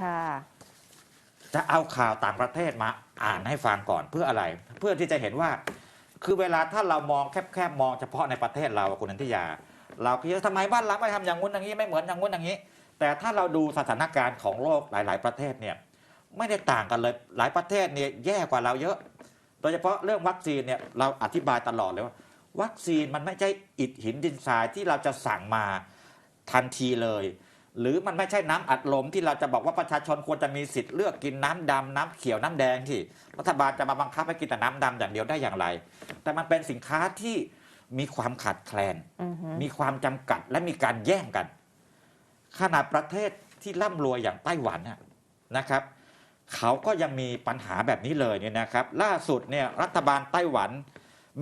ค่ะ จะเอาข่าวต่างประเทศมาอ่านให้ฟังก่อนเพื่ออะไร เพื่อที่จะเห็นว่า คือเวลาถ้าเรามองแคบๆมองเฉพาะในประเทศเราคุณนันทิยา เราคิดว่าทำไมบ้านเราไม่ทำอย่างงู้นอย่างนี้ไม่เหมือนอย่างงู้นอย่างนี้ แต่ถ้าเราดูสถานการณ์ของโลกหลาย ๆ ประเทศเนี่ยไม่ได้ต่างกันเลยหลายประเทศเนี่ยแย่กว่าเราเยอะ โดยเฉพาะเรื่องวัคซีนเนี่ยเราอธิบายตลอดเลยว่า วัคซีนมันไม่ใช่อิฐหินดินทรายที่เราจะสั่งมาทันทีเลย หรือมันไม่ใช่น้ำอัดลมที่เราจะบอกว่าประชาชนควรจะมีสิทธิ์เลือกกินน้ำดำน้ำเขียวน้ำแดงที่ รัฐบาลจะมาบังคับให้กินแต่น้ำดำอย่างเดียวได้อย่างไร แต่มันเป็นสินค้าที่มีความขาดแคลนอือฮึมีความจำกัดและมีการแย่งกัน ขนาดประเทศที่ร่ำรวยอย่างไต้หวันน่ะนะครับ เขาก็ยังมีปัญหาแบบนี้เลยเนี่ยนะครับ ล่าสุดเนี่ยรัฐบาลไต้หวัน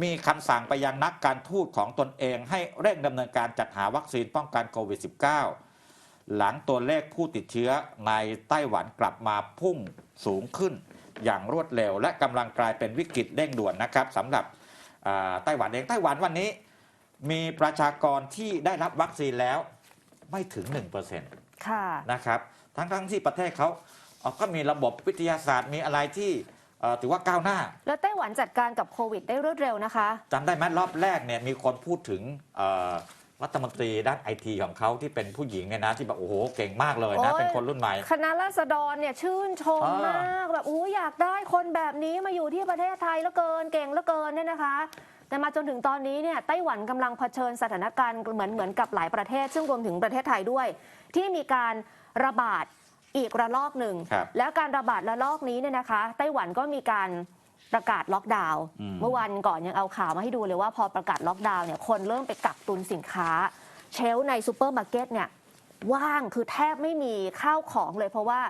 มีคำสั่งไปยังนักการทูตของตนเองให้เร่งดำเนินการจัดหาวัคซีนป้องกันโควิด -19 หลังตัวเลขผู้ติดเชื้อในไต้หวันกลับมาพุ่งสูงขึ้น อย่างรวดเร็ว และกำลังกลายเป็นวิกฤตเร่งด่วนนะครับสำหรับอ่าไต้หวันเองไต้หวันวันนี้ มีประชากรที่ได้รับวัคซีนแล้วไม่ถึง 1%ค่ะนะครับทั้งทั้งๆที่ประเทศเขาเอ่อก็มีระบบวิทยาศาสตร์มีอะไรที่เอ่อถือว่าก้าวหน้า แล้วไต้หวันจัดการกับโควิดได้รวดเร็วนะคะจำได้ไหมรอบแรกเนี่ยมีคนพูดถึงเอ่อ รัฐมนตรีด้านไอทีของเขาที่เป็นผู้หญิงเนี่ยนะ ที่แบบโอ้โหเก่งมากเลยนะ โอ้ย เป็นคนรุ่นใหม่ คณะราษฎรเนี่ยชื่นชมอ่าม มากแบบอู้อยากได้คนแบบนี้มาอยู่ที่ประเทศไทยแล้วเกินเก่งแล้วเกินเนี่ยนะคะ แต่มาจนถึงตอนนี้เนี่ยไต้หวันกำลังเผชิญสถานการณ์เหมือนเหมือนกับหลายประเทศ ซึ่งรวมถึงประเทศไทยด้วย ที่มีการระบาดอีกระลอกหนึ่ง ครับ แล้วการระบาดระลอกนี้เนี่ยนะคะ ไต้หวันก็มีการ ประกาศล็อกดาวน์อืมเมื่อวันก่อนยังเอาข่าวมาให้ดูเลยว่าพอประกาศล็อกดาวน์เนี่ยคนเริ่มไปกักตุนสินค้า เชลฟ์ในซูเปอร์มาร์เก็ตเนี่ยว่างคือแทบไม่มีข้าวของเลย เพราะว่า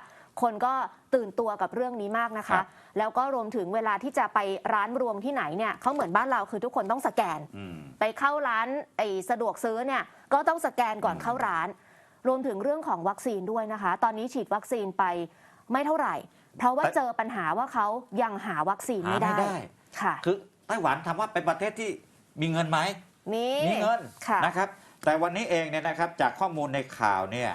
คนก็ตื่นตัวกับเรื่องนี้มากนะครัคะบแล้วก็รวมถึงเวลาที่จะไปร้านรวมที่ไหนเนี่ยเขาเหมือนบ้านเราคือทุกคนต้องสแกนอืมไปเข้าร้านไอ้สะดวกซื้อเนี่ยก็ต้องสแกนก่อนอืมเข้าร้าน รวมถึงเรื่องของวัคซีนด้วยนะคะ ตอนนี้ฉีดวัคซีนไปไม่เท่าไหร่ เพราะว่าเจอปัญหาว่าเขายังหาวัคซีนหาไม่ไม่ได้ได้ ค่ะ คือไต้หวันถามว่าเป็นประเทศที่มีเงินไหมมีมีเงินค่ะนะครับ แต่วันนี้เองเนี่ยนะครับจากข้อมูลในข่าวเนี่ย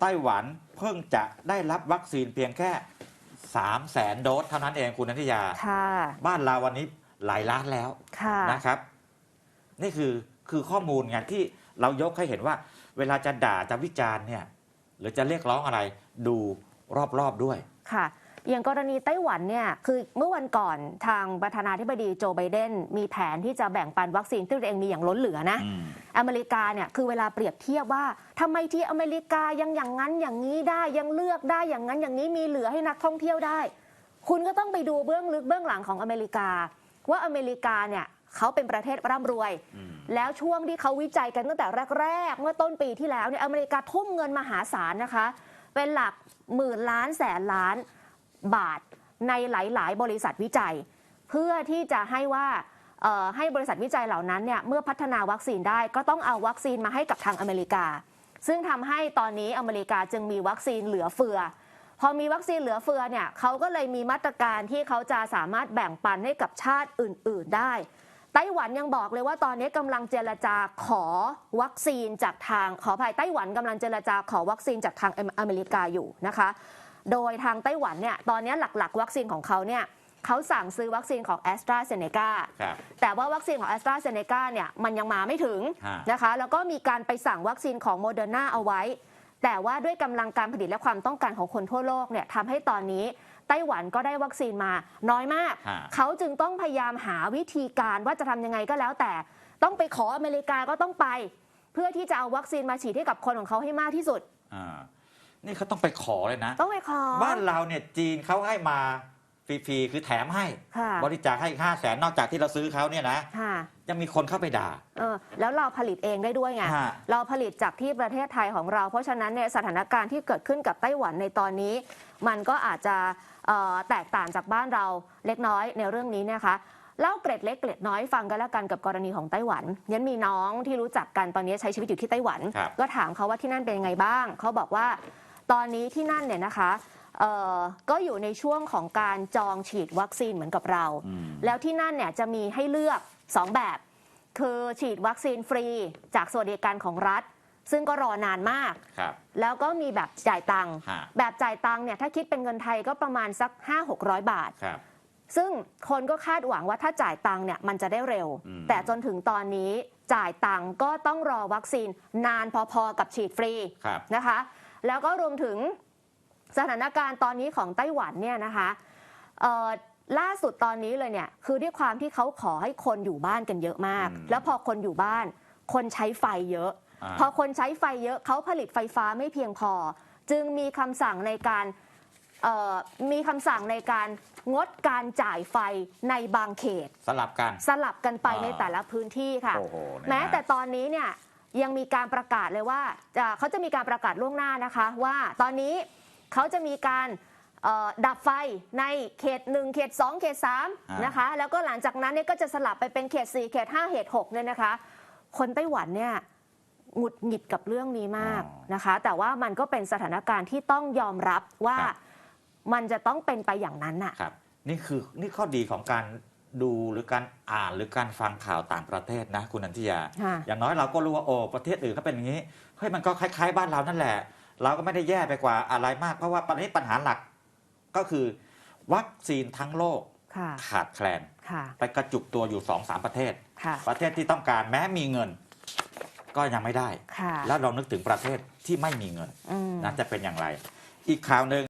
ไต้หวันเพิ่งจะได้รับวัคซีนเพียงแค่3 0 0แสนโดสเท่านั้นเองคุณนันทิยาค่ะบ้านเราวันนี้หลายล้านแล้วค่ะนะครับ นี่คือคือข้อมูลไงที่เรายกให้เห็นว่า เวลาจะด่าจะวิจารณ์เนี่ย หรือจะเรียกร้องอะไรดูรอบๆด้วยค่ะ อย่างกรณีไต้หวันเนี่ยคือเมื่อวันก่อนทางประธานาธิบดีโจไบเดนมีแผนที่จะแบ่งปันวัคซีนที่ตัวเองมีอย่างล้นเหลือนะอืมอเมริกาเนี่ยคือเวลาเปรียบเทียบว่าทำไมที่อเมริกายังอย่างนั้นอย่างนี้ได้ยังเลือกได้อย่างนั้นอย่างนี้มีเหลือให้นักท่องเที่ยวได้ คุณก็ต้องไปดูเบื้องลึกเบื้องหลังของอเมริกา ว่าอเมริกาเนี่ยเขาเป็นประเทศร่ำรวยอืมแล้วช่วงที่เขาวิจัยกันตั้งแต่แรกๆเมื่อต้นปีที่แล้วเนี่ยอเมริกาทุ่มเงินมหาศาลนะคะ เป็นหลักหมื่นล้านแสนล้าน บาทในหลาย ๆ บริษัทวิจัย เพื่อที่จะให้ว่าให้บริษัทวิจัยเหล่านั้นเนี่ยเมื่อพัฒนาวัคซีนได้ก็ต้องเอาวัคซีนมาให้กับทางอเมริกา ซึ่งทำให้ตอนนี้อเมริกาจึงมีวัคซีนเหลือเฟือ พอมีวัคซีนเหลือเฟือเนี่ยเขาก็เลยมีมาตรการที่เขาจะสามารถแบ่งปันให้กับชาติอื่น ๆ ได้ไต้หวันยังบอกเลยว่าตอนนี้กำลังเจรจาขอวัคซีนจากทางขอภัยไต้หวันกำลังเจรจาขอวัคซีนจากทางอเมริกาอยู่นะคะ โดยทางไต้หวันเนี่ยตอนนี้หลักๆ วัคซีนของเขาเนี่ยเขาสั่งซื้อวัคซีนของ a s t r a z เซ e c a ครับแต่ว่าวัคซีนของ a s t r a z เซ e c a เนี่ยมันยังมาไม่ถึงฮะนะคะ แล้วก็มีการไปสั่งวัคซีนของโมเดอร์นาเอาไว้ แต่ว่าด้วยกำลังการผลิตและความต้องการของคนทั่วโลกเนี่ยทำให้ตอนนี้ไต้หวันก็ได้วัคซีนมาน้อยมากฮะเขาจึงต้องพยายามหาวิธีการว่าจะทำยังไงก็แล้วแต่ ต้องไปขออเมริกาก็ต้องไป เพื่อที่จะเอาวัคซีนมาฉีดให้กับคนของเขาให้มากที่สุดอ่า นี่เขาต้องไปขอเลยนะ ต้องไปขอ บ้านเราเนี่ยจีนเขาให้มาฟรีๆคือแถมให้ ค่ะ บริจาคให้ห้าแสนนอกจากที่เราซื้อเขาเนี่ยนะค่ะยังมีคนเข้าไปด่า เออแล้วเราผลิตเองได้ด้วยไง ฮะ เราผลิตจากที่ประเทศไทยของเรา เพราะฉะนั้นเนี่ยสถานการณ์ที่เกิดขึ้นกับไต้หวันในตอนนี้ มันก็อาจจะเอ่อแตกต่างจากบ้านเราเล็กน้อยในเรื่องนี้นะคะเล่าเกร็ดเล็กเกร็ดน้อยฟังกันแล้วกันกับกรณีของไต้หวันยันมีน้องที่รู้จักกันตอนนี้ใช้ชีวิตอยู่ที่ไต้หวัน ครับ ก็ถามเขาว่าที่นั่นเป็นยังไงบ้าง เขาบอกว่า ตอนนี้ที่นั่นเนี่ยนะคะเอ่อก็อยู่ในช่วงของการจองฉีดวัคซีนเหมือนกับเราอืมแล้วที่นั่นเนี่ยจะมีให้เลือก 2 แบบ คือฉีดวัคซีนฟรีจากสวัสดิการของรัฐ ซึ่งก็รอนานมากครับแล้วก็มีแบบจ่ายตังค์ฮะแบบจ่ายตังค์เนี่ยถ้าคิดเป็นเงินไทยก็ประมาณสัก 5-600 บาทครับซึ่งคนก็คาดหวังว่าถ้าจ่ายตังค์เนี่ยมันจะได้เร็วอืมแต่จนถึงตอนนี้จ่ายตังค์ก็ต้องรอวัคซีนนานพอๆกับฉีดฟรีครับนะคะ แล้วก็รวมถึงสถานการณ์ตอนนี้ของไต้หวันเนี่ยนะคะเอ่อล่าสุดตอนนี้เลยเนี่ยคือด้วยความที่เขาขอให้คนอยู่บ้านกันเยอะมากอืมแล้วพอคนอยู่บ้าน คนใช้ไฟเยอะาพอคนใช้ไฟเยอะเขาผลิตไฟฟ้าไม่เพียงพอ จึงมีคำสั่งในการเอ่อมีคำสั่งในการงดการจ่ายไฟในบางเขต สลับกันสลับกันไปอ่าในแต่ละพื้นที่ค่ะโอ้โหเนี่ยนะแม้แต่ตอนนี้เนี่ย ยังมีการประกาศเลยว่าจะเขาจะมีการประกาศล่วงหน้านะคะ ว่าตอนนี้เขาจะมีการเอ่อดับไฟในเขต 1 เขต 2 เขต3นะคะแล้วก็หลังจากนั้นเนี่ยก็จะสลับไปเป็นเขต 4 เขต 5 เขต6เนี่ยนะคะ คนไต้หวันเนี่ยหงุดหงิดกับเรื่องนี้มากนะคะ แต่ว่ามันก็เป็นสถานการณ์ที่ต้องยอมรับว่ามันจะต้องเป็นไปอย่างนั้นน่ะครับนี่คือนี่ข้อดีของการ ดูหรือการอ่านหรือการฟังข่าวต่างประเทศนะ คุณนันทิยา ค่ะอย่างน้อยเราก็รู้ว่าโอ้ประเทศอื่นเขาเป็นอย่างนี้เฮ้ยมันก็คล้ายๆ บ้านเรานั่นแหละ เราก็ไม่ได้แย่ไปกว่าอะไรมาก เพราะว่าปัญหาปัญหาหลักก็คือ วัคซีนทั้งโลกค่ะ ขาดแคลน ค่ะ ไปกระจุกตัวอยู่สองสามประเทศ ค่ะ ประเทศที่ต้องการแม้มีเงิน ก็ยังไม่ได้ ค่ะแล้วเรานึกถึงประเทศที่ไม่มีเงินอืมนั้นจะเป็นอย่างไร อีกข่าวหนึ่ง